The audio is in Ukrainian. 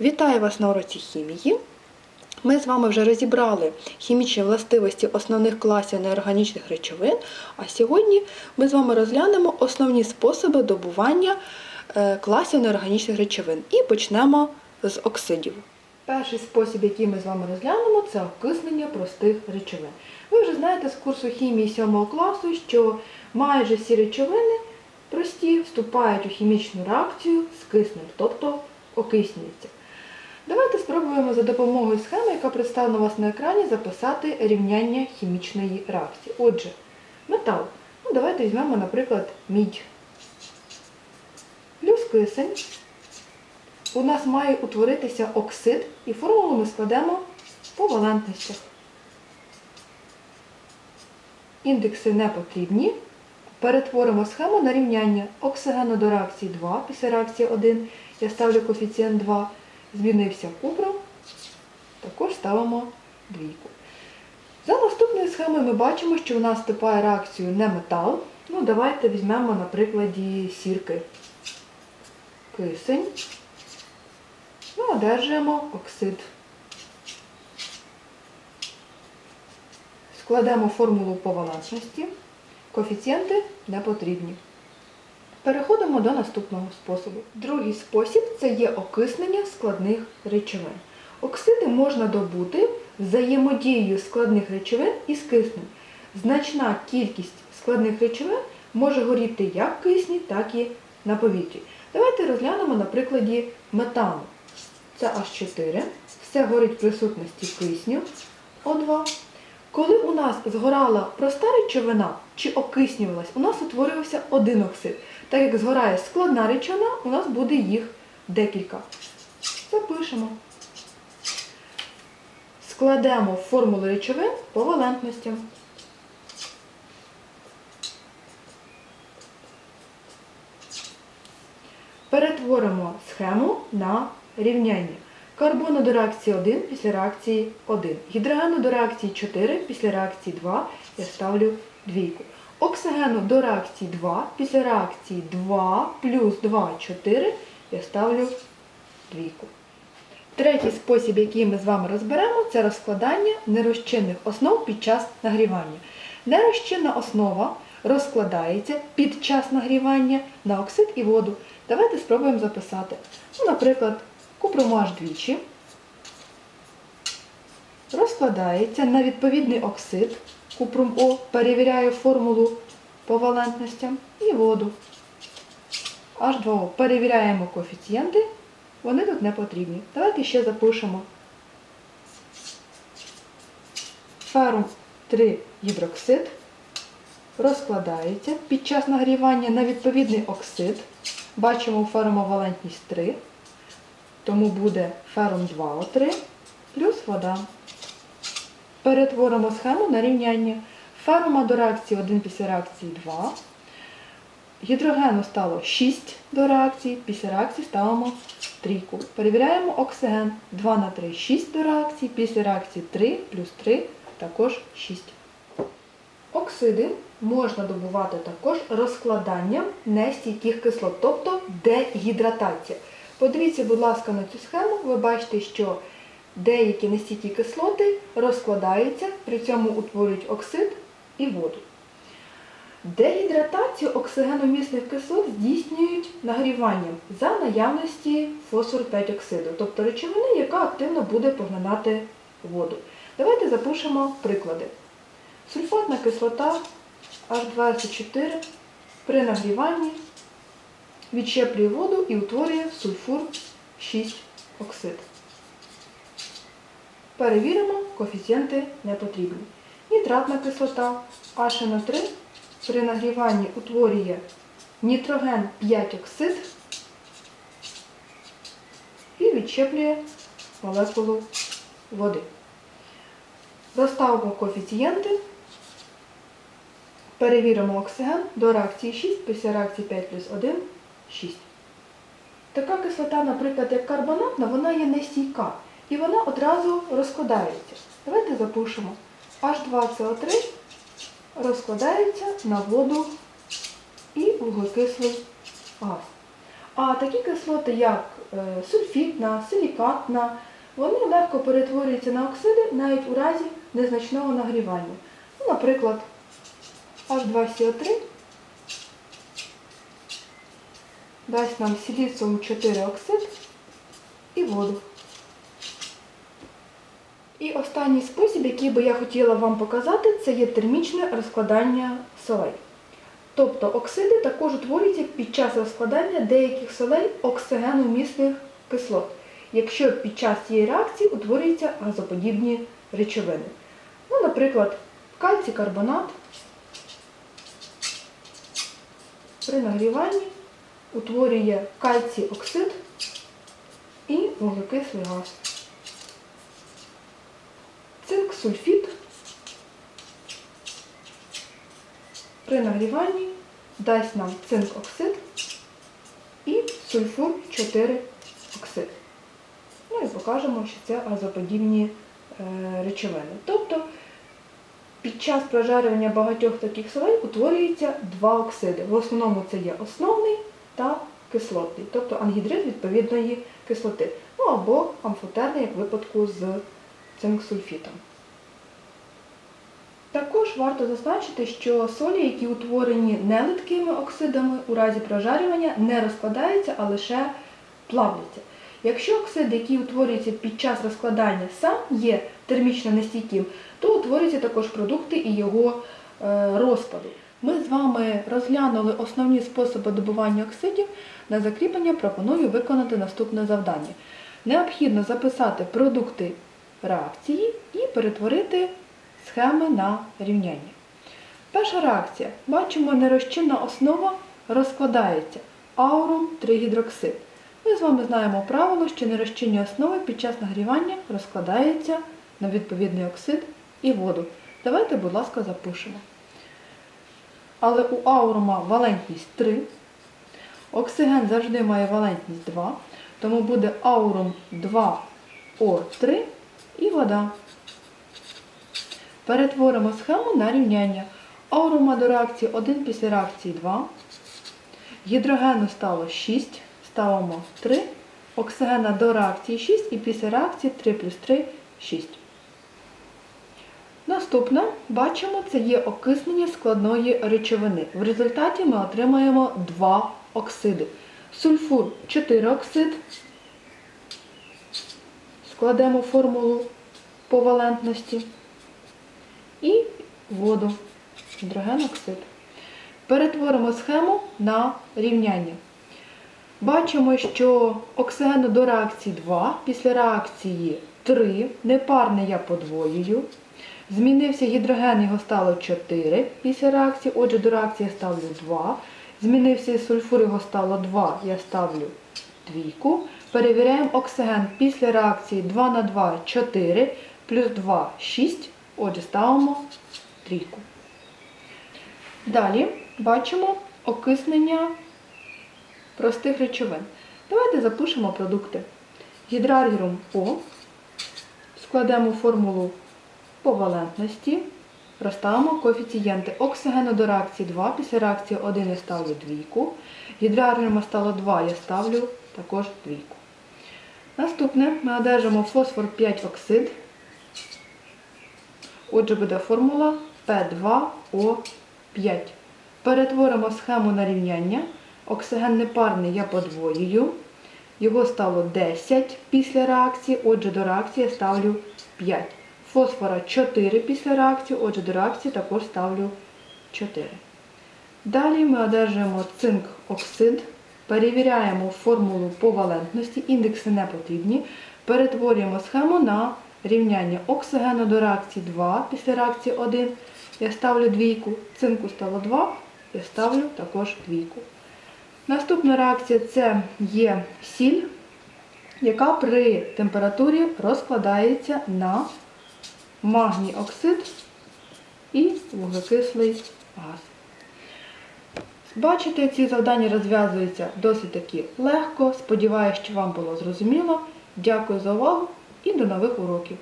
Вітаю вас на уроці хімії. Ми з вами вже розібрали хімічні властивості основних класів неорганічних речовин, а сьогодні ми з вами розглянемо основні способи добування е, класів неорганічних речовин і почнемо з оксидів. Перший спосіб, який ми з вами розглянемо, це окиснення простих речовин. Ви вже знаєте з курсу хімії 7 класу, що майже всі речовини прості вступають у хімічну реакцію з киснем, тобто окиснюються. Давайте спробуємо за допомогою схеми, яка представлена у вас на екрані, записати рівняння хімічної реакції. Отже, метал. Ну, давайте візьмемо, наприклад, мідь. Плюс кисень. У нас має утворитися оксид, і формулу ми складемо по валентностях. Індекси не потрібні. Перетворимо схему на рівняння оксигену до реакції 2 після реакції 1. Я ставлю коефіцієнт 2. Змінився купром. Також ставимо двійку. За наступною схемою ми бачимо, що у нас вступає реакцію не метал. Ну, давайте візьмемо на прикладі сірки. Кисень. Ну, одержуємо оксид. Складемо формулу по валентності. Коефіцієнти не потрібні. Переходимо до наступного способу. Другий спосіб це є окиснення складних речовин. Оксиди можна добути взаємодією складних речовин із киснем. Значна кількість складних речовин може горіти як в кисні, так і на повітрі. Давайте розглянемо на прикладі метану. Це H4. Все горить в присутності кисню О2. Нас згорала проста речовина чи окиснювалась, у нас утворювався один оксид. Так як згорає складна речовина, у нас буде їх декілька. Запишемо. Складемо формулу речовин по валентностям. Перетворимо схему на рівняння. Карбону до реакції 1 після реакції 1. Гідрогену до реакції 4 після реакції 2 я ставлю двійку. Оксигену до реакції 2 після реакції 2 плюс 2 4 я ставлю двійку. Третій спосіб, який ми з вами розберемо, це розкладання нерозчинних основ під час нагрівання. Нерозчинна основа розкладається під час нагрівання на оксид і воду. Давайте спробуємо записати. Ну, наприклад, купромаш двічі розкладається на відповідний оксид, купрум О, перевіряю формулу по валентностям і воду. H2O. Перевіряємо коефіцієнти, вони тут не потрібні. Давайте ще запишемо ферум 3 гідроксид розкладається під час нагрівання на відповідний оксид. Бачимо феромовалентність 3, тому буде ферум 2О3 плюс вода. Перетворимо схему на рівняння. Ферума до реакції 1 після реакції 2. Гідрогену стало 6 до реакції, після реакції ставимо трійку. Перевіряємо оксиген 2 на 3, 6 до реакції, після реакції 3 плюс 3 також 6. Оксиди можна добувати також розкладанням нестійких кислот, тобто дегідратація. Подивіться, будь ласка, на цю схему, ви бачите, що деякі нестійкі кислоти розкладаються, при цьому утворюють оксид і воду. Дегідратацію оксигеномісних кислот здійснюють нагріванням за наявності фосфор 5 оксиду, тобто речовини, яка активно буде поглинати воду. Давайте запишемо приклади. Сульфатна кислота H2SO4 при нагріванні відщеплює воду і утворює сульфур 6 оксид. Перевіримо, коефіцієнти не потрібні. Нітратна кислота HNO3 при нагріванні утворює нітроген 5 оксид і відщеплює молекулу води. Розставимо коефіцієнти. Перевіримо оксиген до реакції 6 після реакції 5 плюс 1 6. Така кислота, наприклад, як карбонатна, вона є нестійка і вона одразу розкладається. Давайте запишемо H2CO3 розкладається на воду і вуглекислий газ. А такі кислоти, як е, сульфітна, силікатна, вони легко перетворюються на оксиди навіть у разі незначного нагрівання. Ну, наприклад, H2CO3 дасть нам силіціум 4 оксид і воду. І останній спосіб, який би я хотіла вам показати, це є термічне розкладання солей. Тобто оксиди також утворюються під час розкладання деяких солей оксигеномісних кислот, якщо під час цієї реакції утворюються газоподібні речовини. Ну, наприклад, кальцій карбонат при нагріванні утворює кальцій оксид і вуглекислий газ. Цинк сульфід при нагріванні дасть нам цинк оксид і сульфур 4 оксид. Ну і покажемо, що це газоподібні е, речовини. Тобто під час прожарювання багатьох таких солей утворюється два оксиди. В основному це є основний та кислотний, тобто ангідрид відповідної кислоти. Ну або амфотерний, як в випадку з цинксульфітом. Також варто зазначити, що солі, які утворені нелиткими оксидами, у разі прожарювання не розкладаються, а лише плавляться. Якщо оксид, який утворюється під час розкладання, сам є термічно нестійким, то утворюються також продукти і його е, розпаду. Ми з вами розглянули основні способи добування оксидів. На закріплення пропоную виконати наступне завдання. Необхідно записати продукти реакції і перетворити схеми на рівняння. Перша реакція. Бачимо, нерозчинна основа розкладається. Аурум тригідроксид. Ми з вами знаємо правило, що нерозчинні основи під час нагрівання розкладаються на відповідний оксид і воду. Давайте, будь ласка, запишемо. Але у аурума валентність 3. Оксиген завжди має валентність 2, тому буде аурум 2О3 і вода. Перетворимо схему на рівняння. Аурума до реакції 1 після реакції 2. Гідрогену стало 6, ставимо 3. Оксигена до реакції 6 і після реакції 3 плюс 3 6. Наступне, бачимо, це є окиснення складної речовини. В результаті ми отримаємо два оксиди. Сульфур 4 оксид. Складемо формулу по валентності. І воду, гідрогеноксид. Перетворимо схему на рівняння. Бачимо, що оксигену до реакції 2, після реакції 3, непарне я подвоюю. Змінився гідроген, його стало 4 після реакції, отже, до реакції я ставлю 2. Змінився сульфур, його стало 2, я ставлю двійку. Перевіряємо оксиген після реакції 2 на 2 4, плюс 2 6. Отже, ставимо трійку. Далі бачимо окиснення простих речовин. Давайте запишемо продукти. Гідраріум О. Складемо формулу по валентності. Розставимо коефіцієнти оксигену до реакції 2. Після реакції 1 я ставлю двійку. Гідраріума стало 2, я ставлю також двійку. Наступне ми одержимо фосфор 5 оксид. Отже, буде формула P2O5. Перетворимо схему на рівняння. Оксиген непарний я подвоюю. Його стало 10 після реакції, отже, до реакції я ставлю 5. Фосфора 4 після реакції, отже, до реакції також ставлю 4. Далі ми одержуємо цинк-оксид. Перевіряємо формулу по валентності, індекси не потрібні. Перетворюємо схему на рівняння оксигену до реакції 2 після реакції 1. Я ставлю двійку, цинку стало 2, я ставлю також двійку. Наступна реакція це є сіль, яка при температурі розкладається на магній оксид і вуглекислий газ. Бачите, ці завдання розв'язуються досить таки легко. Сподіваюсь, що вам було зрозуміло. Дякую за увагу і до нових уроків!